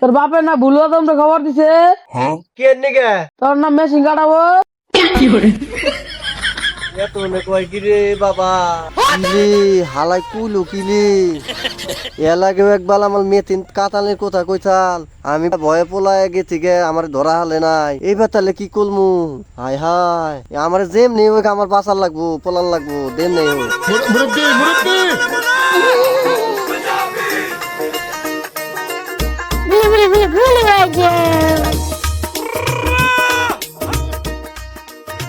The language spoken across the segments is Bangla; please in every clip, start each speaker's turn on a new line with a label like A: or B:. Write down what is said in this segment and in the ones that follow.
A: তোর বাপের না ভুলুয়া তোমরা খবর দিছে?
B: কি নিকে
A: তোর নাম মেশিন কাটাবো?
B: আমার আমি ভয়ে পোলায় গেছি গে, আমার ধরা হালে নাই। এইবার তাহলে কি করমু? হাই হাই আমার যেম নেই ওই আমার বাঁচার লাগবো, পোলান লাগবো, দেন নেই হোক।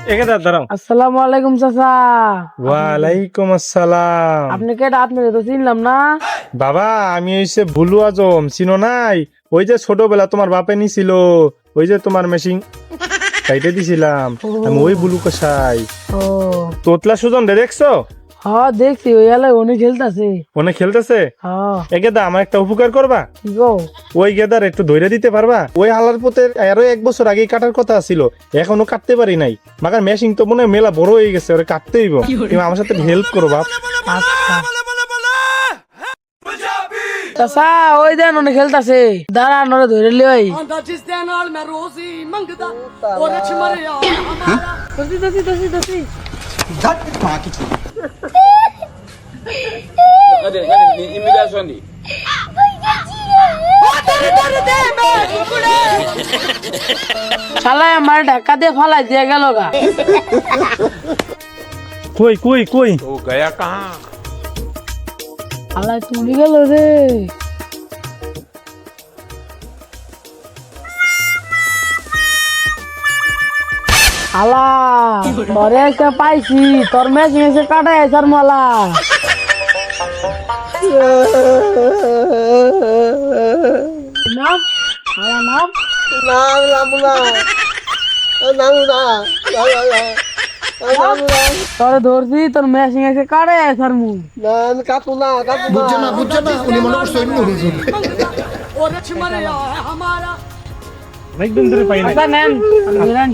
C: একে দাঁড়াও।
A: আসসালামু আলাইকুম চাচা।
C: ওয়ালাইকুম আসসালাম।
A: আপনি কেটা আপনাকে তো চিনলাম না?
C: বাবা আমি হইছে ভুলু আজম চিনো নাই? ওই যে ছোটবেলা তোমার বাপে নিছিল ওই যে তোমার মেশিন সাইডে দিছিলাম। আমি ওই বুলু কষাই তোতলা সুজন রে দেখছ?
A: হ্যাঁ দেখছি ওই এলাকায় উনি খেলতেছে
C: উনি খেলতেছে
A: হ্যাঁ
C: এ গেদা আমার একটা উপকার করবা
A: কি গো
C: ওই গেদার একটু ধইরে দিতে পারবা ওই হালার পথে আরও এক বছর আগে কাটার কথা ছিল এখনও কাটতে পারি নাই মাগার মেশিং তো মনে হয় মেলা বড় হয়ে গেছে ওরে কাটতেই তুমি আমার সাথে হেল্প করবা বাপ
A: আচ্ছা চাচা ওই দেন উনি খেলতেছে দাঁড়া নরে ধরে লই দসি ইমিগ্রেশন দি শালায় আমার ঢাকা দিয়ে ফলাই দিয়ে গেল গা।
C: কই কই কই?
A: ও গয়া কাহা? আলাই তুমি গেল রে। আলা ঘরে একটা পাইছি তোর মেশ মেশে কাটে স্যার মালা নাম নাম
B: নাম লামুলা লামুলা
A: তোর ধরছি তোর মেশিং এসে কারে স্যার মু
B: না কাটু না কাটু
D: না না বুঝছ না উনি মনে করছে অন্য
E: কিছু ওরে ছিমারে আমারা অনেক
C: দিন ধরে পাই
A: না নেন আমি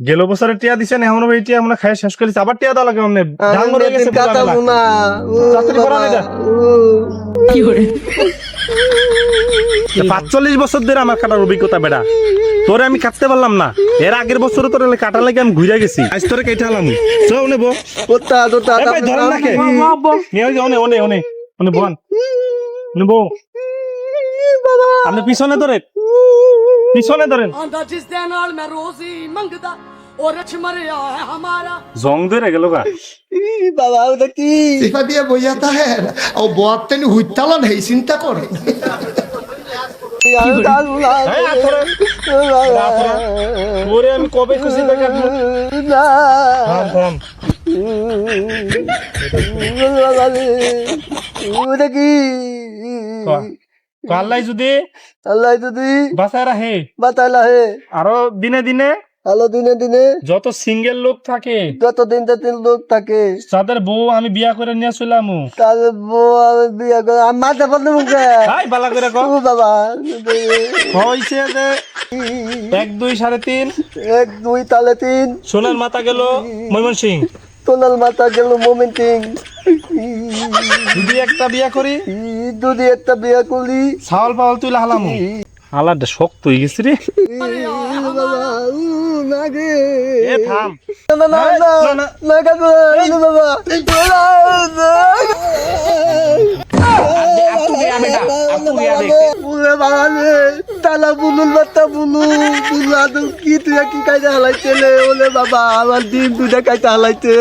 C: গেল বছরের টিয়া দিছেন এখন এই টিয়া আমরা খাই শেষ করেছি আবার টিয়া দেওয়া লাগে অমনে ধান মরে গেছে
B: না
C: তাড়াতাড়ি করা নাই যা। পাঁচচল্লিশ বছর ধরে আমার কাটার অভিজ্ঞতা বেড়া। তোরে আমি কাটতে পারলাম না। এর আগের বছর তোর কাটার লাগে আমি ঘুরে গেছি। আজ তোরে কেটে আলাম চল ওনে বো
B: কোথা তোতা
C: এই ভাই, ধরেন নাকে। নিয়ে ওই যে ওনে ওনে ওনে বোন ওনে বো আপনি পিছনে ধরে পিছনে ধরেন। জং ধরে গেল গা।
B: বাবা ওটা দেখি
D: সিফা দিয়ে বইয়াতা হ্যাঁ ও বয়াতেন হুইতালন হেই চিন্তা করে।
C: ওরে আমি কবে খুশি
B: দেখা
C: থাম থাম।
B: ওটা
C: আল্লাহ যদি
B: আল্লাহ যদি
C: বাসায় রাখে।
B: বাতাইলা হে
C: আরও দিনে দিনে
B: আলো দিনে দিনে
C: যত সিঙ্গেল লোক থাকে
B: যত দিন দিন লোক থাকে
C: তাদের বউ আমি বিয়া করে নিয়ে আসলাম
B: তাদের বউ আমি বিয়ে করে আমি মাথা পাতে মুখে।
C: তাই বালা করে কো।
B: বাবা।
C: হইছে যে এক দুই সাড়ে তিন।
B: এক দুই তালে তিন।
C: সোনার মাথা গেল ময়মন সিং।
B: তোনাল মাথা গেল মোমেন্টিং
C: যদি একটা বিয়া করি
B: যদি একটা বিয়ে করলি
C: ছাওয়াল পাওয়াল তুই লাহালাম আলাদা শক্ত হয়ে গেছি রে
B: বাবা উ, না গে
C: এ থাম
B: না না না
C: না, না।
B: না কাকু না বাবা বুলে বাবা তালা বুলুল বাত্তা বুলু বুলু কি তুই কি কাইতে হালাইতে লে ওলে বাবা আমার দিন দুটা কাইতে হালাইতে